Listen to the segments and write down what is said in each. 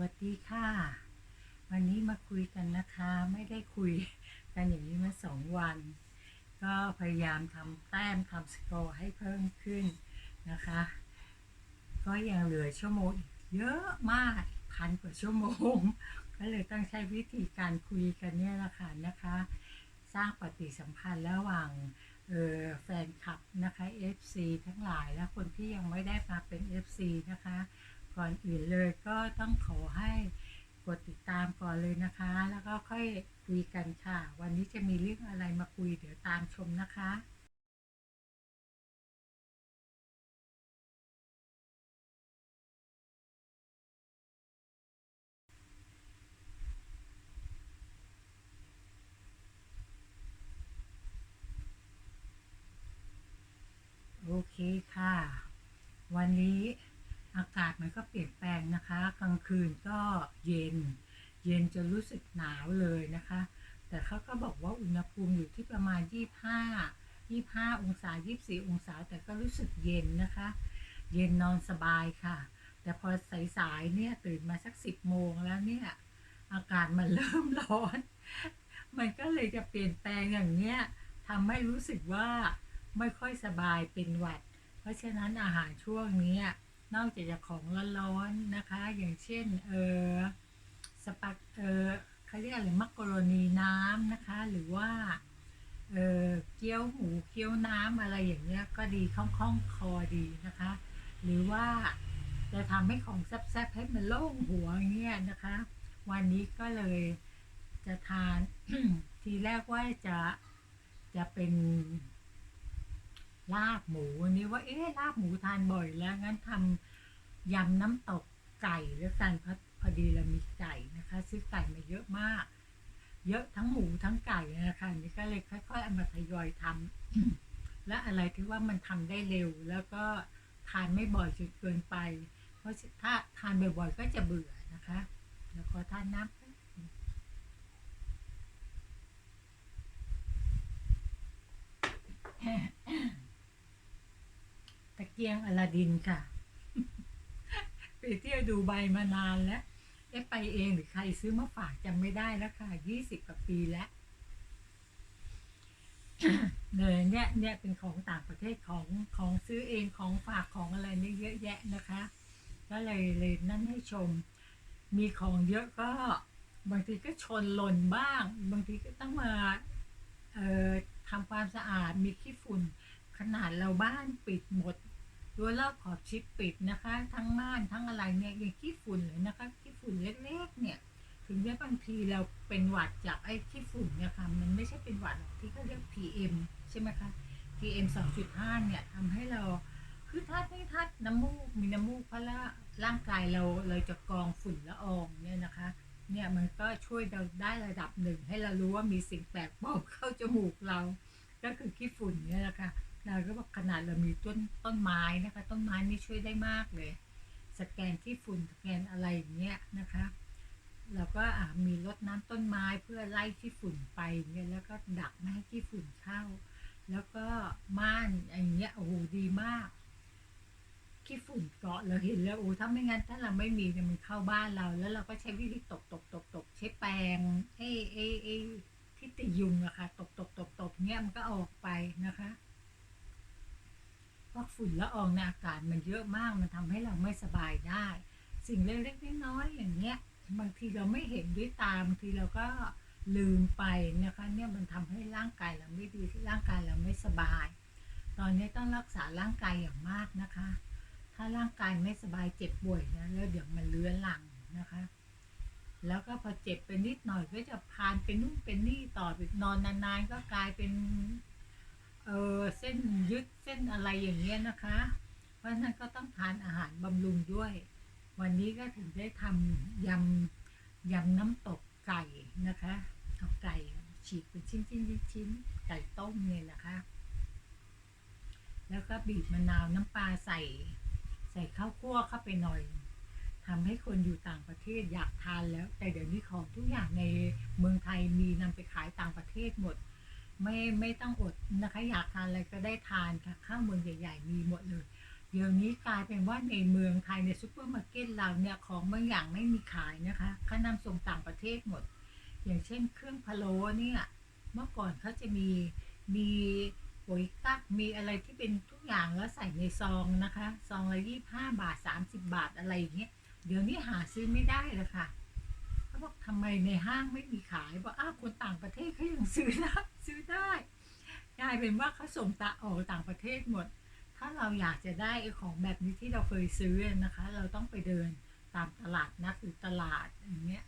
วัสดีค่ะ วันนี้มาคุยกันนะคะ ไม่ได้คุยกันอย่างนี้มาสองวัน ก็พยายามทำแต้มทำสกอร์ให้เพิ่มขึ้นนะคะ ก็ยังเหลือชั่วโมงเยอะมากพันกว่าชั่วโมง ก็เลยต้องใช้วิธีการคุยกันเนี่ยละค่ะนะคะ สร้างปฏิสัมพันธ์ระหว่างเออแฟนคลับนะคะ FC ทั้งหลายและคนที่ยังไม่ได้มาเป็น FC นะคะ ก่อนอื่นเลยก็ต้องขอให้กดติดตามก่อนเลยนะคะ แล้วก็ค่อยคุยกันค่ะ วันนี้จะมีเรื่องอะไรมาคุยเดี๋ยวตามชมนะคะโอเคค่ะ วันนี้ อากาศมันก็เปลี่ยนแปลงนะคะ กลางคืนก็เย็น เย็นจนรู้สึกหนาวเลยนะคะ แต่เขาก็บอกว่าอุณหภูมิอยู่ที่ประมาณ 25 25 องศา 24 องศา แต่ก็รู้สึกเย็นนะคะ เย็นนอนสบายค่ะ แต่พอสายๆเนี่ยตื่นมาสัก 10 โมงแล้วเนี่ย อากาศมันเริ่มร้อน มันก็เลยจะเปลี่ยนแปลงอย่างเนี้ยทำให้รู้สึกว่าไม่ค่อยสบายเป็นหวัด เพราะฉะนั้นอาหารช่วงนี้ นอกจากจะของร้อนๆนะคะ อย่างเช่นเออสปักเออเขาเรียกอะไรมักกะโรนีน้ำนะคะ หรือว่าเออเกี๊ยวหมูเกี๊ยวน้ำอะไรอย่างเงี้ยก็ดีคล่องๆคอดีนะคะ หรือว่าจะทำให้ของแซ่บๆให้มันโล่งหัวเงี้ยนะคะ วันนี้ก็เลยจะทานทีแรกว่าจะจะเป็น ลาบหมูวันนี้ว่าเอ๊ะลาบหมูทานบ่อยแล้วงั้นทำยำน้ำตกไก่แล้วกันเพราะพอดีเรามีไก่นะคะซื้อไก่มาเยอะมาก เยอะทั้งหมูทั้งไก่นะคะนี่ก็เลยค่อยๆเอามาทยอยทำและอะไรที่ว่ามันทำได้เร็ว แล้วก็ทานไม่บ่อยจนเกินไป เพราะถ้าทานบ่อยๆก็จะเบื่อนะคะ แล้วก็ทานน้ำแป๊บนึง ตะ เกียงอลาดินค่ะ ไปเที่ยวดูใบมานานแล้วเอ๊ะไปเองหรือใครซื้อมาฝากจำไม่ได้แล้วค่ะยี่สิบกว่าปีแล้วเลยเนี่ยเนี่ยเป็นของต่างประเทศของของซื้อเองของฝากของอะไรนี่เยอะแยะนะคะ ก็เลยเลยนั่นให้ชม มีของเยอะก็ บางทีก็ชนหล่นบ้าง บางทีก็ต้องมาเอ่อทำความสะอาดมีขี้ฝุ่นขนาดเราบ้านปิดหมด รั้วรอบขอบชิดปิดนะคะ ทั้งม่านทั้งอะไรเนี่ยยังขี้ฝุ่นเลยนะคะขี้ฝุ่นเล็กๆเนี่ย ถึงแม้บางทีเราเป็นหวัดจากไอ้ขี้ฝุ่นเนี่ยค่ะมันไม่ใช่เป็นหวัดที่เขาเรียก PM ใช่ไหมคะ PM 2.5เนี่ยทำให้เราคือถ้าไม่ทัดน้ำมูกมีน้ำมูกเพราะละร่างกายเราเราจะกรองฝุ่นละอองเนี่ยนะคะเนี่ยมันก็ช่วยเราได้ระดับหนึ่งให้เรารู้ว่ามีสิ่งแปลกปลอมเข้าจมูกเรา ก็คือขี้ฝุ่นเนี่ยแหละค่ะ เราก็บอกขนาดเรามีต้นต้นไม้นะคะ ต้นไม้นี่ช่วยได้มากเลย สแกนขี้ฝุ่นสแกนอะไรอย่างเงี้ยนะคะเราก็มีรดน้ำต้นไม้เพื่อไล่ขี้ฝุ่นไปเงี้ยแล้วก็ดักไม่ให้ขี้ฝุ่นเข้า แล้วก็ม่านอย่างเงี้ยโอ้โหดีมากขี้ฝุ่นเกาะเราเห็นแล้วโอ้ถ้าไม่งั้นถ้าเราไม่มีเนี่ยมันเข้าบ้านเรา แล้วเราก็ใช้วิธีตบตบตบตบใช้แปรงไอ้ไอ้ไอ้ที่ติยุงอะค่ะตบตบตบตบเงี้ยมันก็ออกไปนะคะ เพราฝุ่นละอองในอากาศมันเยอะมากมันทำให้เราไม่สบายได้ สิ่งเล็กๆน้อยๆอย่างเงี้ยบางทีเราไม่เห็นด้วยตาบางทีเราก็ลืมไปนะคะเนี่ยมันทำให้ร่างกายเราไม่ดีร่างกายเราไม่สบาย ตอนนี้ต้องรักษาร่างกายอย่างมากนะคะ ถ้าร่างกายไม่สบายเจ็บป่วยนะแล้วเดี๋ยวมันเลื้อนหลังนะคะ แล้วก็พอเจ็บไปนิดหน่อยก็จะพานเป็นนู่นเป็นนี่ต่อไปนอนนานๆก็กลายเป็น เออเส้นยึดเส้นอะไรอย่างเงี้ยนะคะ เพราะฉะนั้นก็ต้องทานอาหารบำรุงด้วย วันนี้ก็ถึงได้ทำยำยำน้ำตกไก่นะคะเอาไก่ฉีกเป็นชิ้นๆชิ้นไก่ต้มเนี่ยนะคะ แล้วก็บีบมะนาวน้ำปลาใส่ใส่ข้าวคั่วเข้าไปหน่อยทำให้คนอยู่ต่างประเทศอยากทานแล้ว แต่เดี๋ยวนี้ของทุกอย่างในเมืองไทยมีนำไปขายต่างประเทศหมด ไม่ไม่ต้องอดนะคะ อยากทานอะไรก็ได้ทานค่ะ ข้าวเมืองใหญ่ๆ มีหมดเลย เดี๋ยวนี้กลายเป็นว่าในเมืองไทยในซูเปอร์มาร์เก็ตเราเนี่ยของบางอย่างไม่มีขายนะคะเขานำส่งต่างประเทศหมด อย่างเช่นเครื่องพะโล้เนี่ย เมื่อก่อนเขาจะมีมีปุ๋ยกักมีอะไรที่เป็นทุกอย่างแล้วใส่ในซองนะคะซองละยี่ห้าบาทสามสิบาทอะไรอย่างเงี้ยเดี๋ยวนี้หาซื้อไม่ได้แล้วค่ะเขาบอกทำไมในห้างไม่มีขายบอกอ้าวคนต่างประเทศเขายังซื้อนะ ได้กลายเป็นว่าเขาส่งตาออกต่างประเทศหมด ถ้าเราอยากจะได้ของแบบนี้ที่เราเคยซื้อนะคะ เราต้องไปเดินตามตลาดนัดหรือตลาดอย่างเงี้ย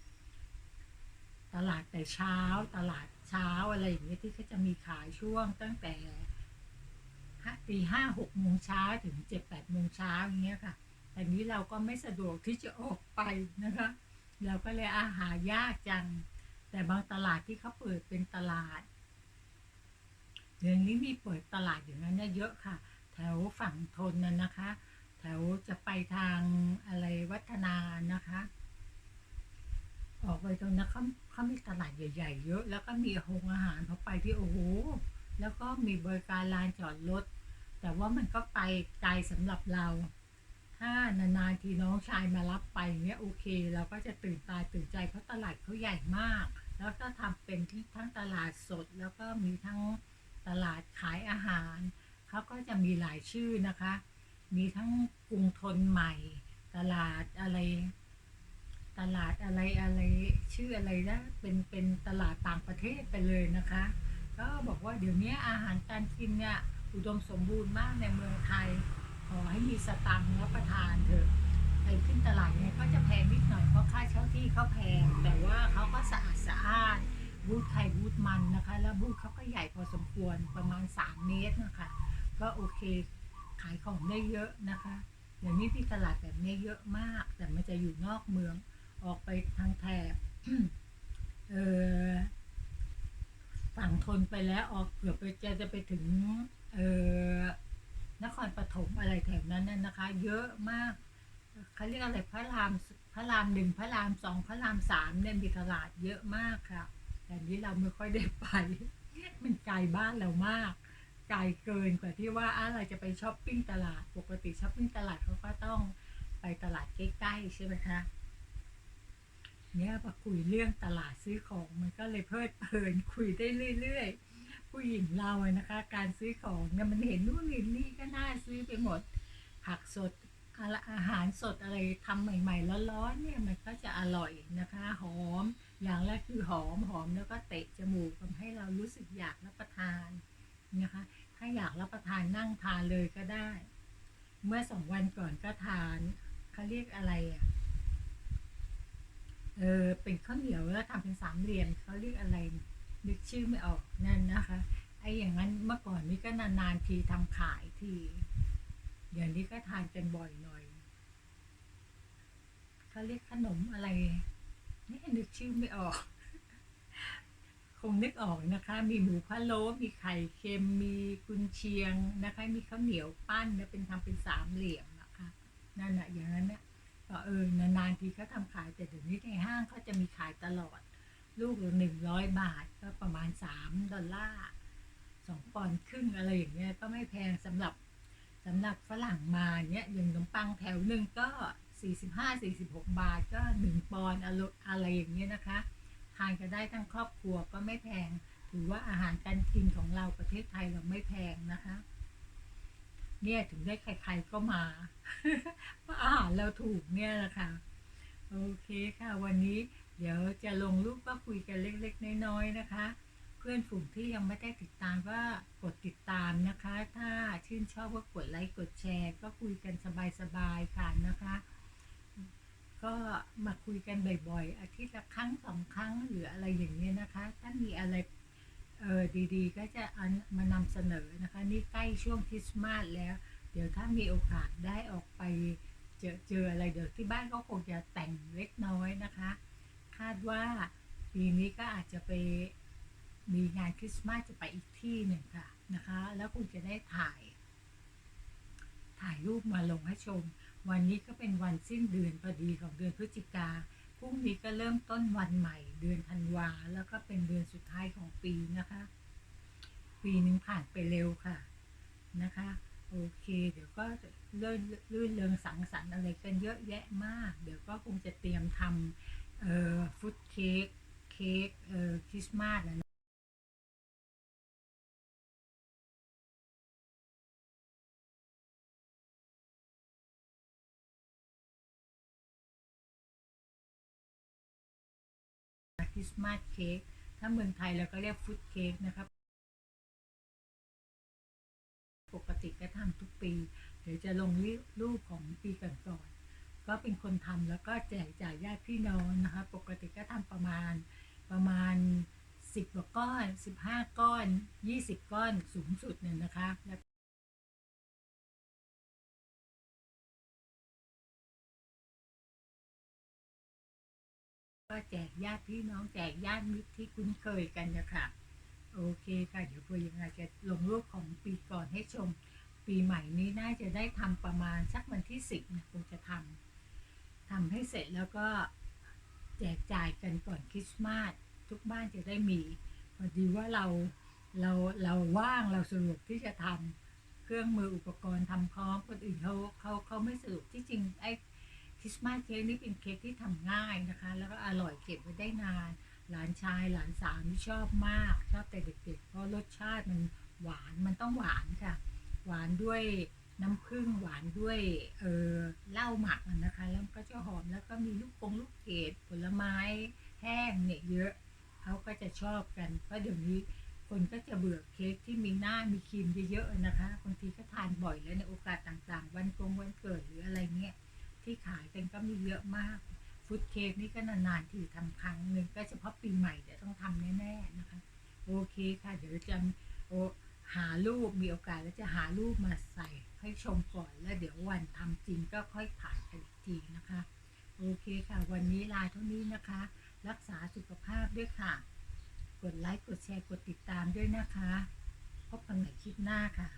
ตลาดแต่เช้า ตลาดเช้าอะไรอย่างเงี้ยที่เขาจะมีขายช่วงตั้งแต่ตีห้าหกโมงเช้าถึงเจ็ดแปดโมงเช้าอย่างเงี้ยค่ะแต่นี้เราก็ไม่สะดวกที่จะออกไปนะคะ เราก็เลยอาหายากจัง แต่บางตลาดที่เขาเปิดเป็นตลาด เดือนนี้มีเปิดตลาดอย่างนั้นเยเยอะค่ะ แถวฝั่งทนน่ะนะคะ แถวจะไปทางอะไรวัฒนานะคะ ออกไปตรงนั้นเขาเขามีตลาดใหญ่ ๆ เยอะ แล้วก็มีโรงอาหารเขาไปที่โอ้โหแล้วก็มีบริการลานจอดรถแต่ว่ามันก็ไปไกลสำหรับเรา ถ้านานๆทีน้องชายมารับไปเนี้ยโอเค เราก็จะตื่นตาตื่นใจเพราะตลาดเขาใหญ่มาก แล้วก็ทำเป็นที่ทั้งตลาดสดแล้วก็มีทั้ง ตลาดขายอาหารเขาก็จะมีหลายชื่อนะคะ มีทั้งกรุงทนใหม่ ตลาดอะไร ตลาดอะไรอะไรชื่ออะไรนะเป็นเป็นตลาดต่างประเทศไปเลยนะคะ ก็บอกว่าเดี๋ยวนี้อาหารการกินเนี่ยอุดมสมบูรณ์มากในเมืองไทย ขอให้มีสตังค์รับประทานเถอะไปขึ้นตลาดเนี่ยก็จะแพงนิดหน่อยเพราะค่าเช่าที่เขาแพงแต่ว่าเขาก็สะอาดสะอาน บูธไข่บูธมันนะคะ แล้วบูธเขาก็ใหญ่พอสมควรประมาณ 3 เมตรนะคะ ก็โอเค ขายของได้เยอะนะคะเดี๋ยวนี้ที่ตลาดแบบนี้เยอะมาก แต่มันจะอยู่นอกเมืองออกไปทางแถบเออฝั่งทนไปแล้วออกเกือบไปจะจะไปถึงเออนครปฐมอะไรแถบนั้นน่ะนะคะ เยอะมากเขาเรียกอะไรพระรามพระรามหนึ่งพระรามสองพระรามสามเนี่ยมีตลาดเยอะมากค่ะ แต่นี้เราไม่ค่อยได้ไป มันไกลบ้านเรามาก ไกลเกินกว่าที่ว่าอะไรจะไปช้อปปิ้งตลาด ปกติช้อปปิ้งตลาดเขาก็ต้องไปตลาดใกล้ๆใช่ไหมคะเนี่ยพอคุยเรื่องตลาดซื้อของมันก็เลยเพลิดเพลินคุยได้เรื่อยๆ ผู้หญิงเราอะนะคะ การซื้อของเนี่ยมันเห็นนู่นเห็นนี่ก็น่าซื้อไปหมด ผักสดอะไรอาหารสดอะไรทำใหม่ ๆ ร้อนๆเนี่ยมันก็จะอร่อยนะคะหอม อย่างแรกคือหอมหอมแล้วก็เตะจมูกทำให้เรารู้สึกอยากรับประทานนะคะ ถ้าอยากรับประทานนั่งทานเลยก็ได้ เมื่อสองวันก่อนก็ทานเขาเรียกอะไรอะเออเป็นข้าวเหนียวแล้วทำเป็นสามเหลี่ยมเขาเรียกอะไรนึกชื่อไม่ออกนั่นนะคะไอ้อย่างนั้นเมื่อก่อนนี้ก็นานๆทีทำขายทีเดี๋ยวนี้ก็ทานกันบ่อยหน่อยเขาเรียกขนมอะไร นี่นึกชื่อไม่ออก คงนึกออกนะคะ มีหมูพะโล้มีไข่เค็มมีกุนเชียงนะคะ มีข้าวเหนียวปั้นนะเป็นทำเป็นสามเหลี่ยมนะคะนั่นแหะอย่างนั้นเนี่ยก็เออนานๆทีเขาทำขายแต่เดี๋ยวนี้ในห้างเขาจะมีขายตลอด ลูกละหนึ่งร้อยบาทก็ประมาณสามดอลลาร์สองปอนด์ครึ่งอะไรอย่างเงี้ยก็ไม่แพงสำหรับสำหรับฝรั่งมาเนี้ยอย่างขนมปังแถวหนึ่งก็ สี่สิบห้าสี่สิบหกบาทก็หนึ่งปอนด์อะไรอะไรอย่างเงี้ยนะคะ ทานกันได้ทั้งครอบครัวก็ไม่แพง ถือว่าอาหารการกินของเราประเทศไทยเราไม่แพงนะคะ เนี่ยถึงได้ใครๆก็มาเพราะอาหารเราถูกเนี่ยแหละค่ะ โอเคค่ะ วันนี้เดี๋ยวจะลงรูปก็คุยกันเล็กๆ น้อยๆนะคะ เพื่อนฝูงที่ยังไม่ได้ติดตามก็กดติดตามนะคะ ถ้าชื่นชอบก็กดไลค์กดแชร์ ก็คุยกันสบายๆค่ะนะคะ ก็มาคุยกันบ่อยๆ อาทิตย์ละครั้งสองครั้งหรืออะไรอย่างเงี้ยนะคะ ถ้ามีอะไรเออดีๆ ก็จะเอามานำเสนอนะคะ นี่ใกล้ช่วงคริสต์มาสแล้ว เดี๋ยวถ้ามีโอกาสได้ออกไปเจอเจออะไรเดี๋ยวที่บ้านก็คงจะแต่งเล็กน้อยนะคะ คาดว่าปีนี้ก็อาจจะไปมีงานคริสต์มาสจะไปอีกที่หนึ่งค่ะนะคะ แล้วคงจะได้ถ่าย ถ่ายรูปมาลงให้ชม วันนี้ก็เป็นวันสิ้นเดือนพอดีของเดือนพฤศจิกาพรุ่งนี้ก็เริ่มต้นวันใหม่ เดือนธันวาแล้วก็เป็นเดือนสุดท้ายของปีนะคะ ปีหนึ่งผ่านไปเร็วค่ะนะคะโอเค เดี๋ยวก็เลื่อนลื่นเริงสังสรรค์อะไรกันเยอะแยะมาก เดี๋ยวก็คงจะเตรียมทำเอ่อฟุตเค้กเค้กเอ่อคริสต์มาสนะ ริสต์มาสเค้กถ้าเมืองไทยเราก็เรียกฟุตเค้กนะครับ ปกติก็ทำทุกปี เดี๋ยวจะลงรูปของปีก่อนๆก็เป็นคนทำแล้วก็แจกจ่ายญาติพี่น้องนะคะ ปกติก็ทำประมาณประมาณสิบกว่าก้อนสิบห้าก้อนยี่สิบก้อนสูงสุดเนี่ยนะคะ ก็แจกญาติพี่น้องแจกญาติมิตรที่คุ้นเคยกันนะคะโอเคค่ะ เดี๋ยวพอยังไงจะลงรูปของปีก่อนให้ชม ปีใหม่นี้น่าจะได้ทำประมาณสักวันที่สิบนะคงจะทำทำให้เสร็จแล้วก็แจกจ่ายกันก่อนคริสต์มาสทุกบ้านจะได้มีพอดีว่าเราเราเราว่างเราสะดวกที่จะทำเครื่องมืออุปกรณ์ทำพร้อมคนอื่นเขาเขาเขาไม่สะดวกที่จริงไอ้ ริสต์มาสเค้กนี่เป็นเค้กที่ทำง่ายนะคะ แล้วก็อร่อยเก็บไว้ได้นาน หลานชายหลานสาวนี่ชอบมาก ชอบแต่เด็กๆ เพราะรสชาติมันหวานมันต้องหวานค่ะ หวานด้วยน้ำผึ้งหวานด้วยเออเหล้าหมักอะนะคะ แล้วมันก็จะหอมแล้วก็มีลูกปงลูกเกดผลไม้แห้งเนี่ยเยอะเขาก็จะชอบกันเพราะเดี๋ยวนี้คนก็จะเบื่อเค้กที่มีหน้ามีครีมเยอะๆนะคะบางทีก็ทานบ่อยแล้วในโอกาสต่างๆ วันกงวันเกิดหรืออะไร ที่ขายกันก็มีเยอะมากฟุตเค้กนี่ก็นานๆทีทำครั้งหนึ่งก็เฉพาะปีใหม่เดี๋ยวต้องทำแน่ๆนะคะ โอเคค่ะ เดี๋ยวจะโอหารูปมีโอกาสแล้วจะหารูปมาใส่ให้ชมก่อนแล้วเดี๋ยววันทำจริงก็ค่อยถ่ายกันอีกทีนะคะ โอเคค่ะ วันนี้ลาเท่านี้นะคะ รักษาสุขภาพด้วยค่ะ กดไลค์กดแชร์กดติดตามด้วยนะคะ พบกันใหม่คลิปหน้าค่ะ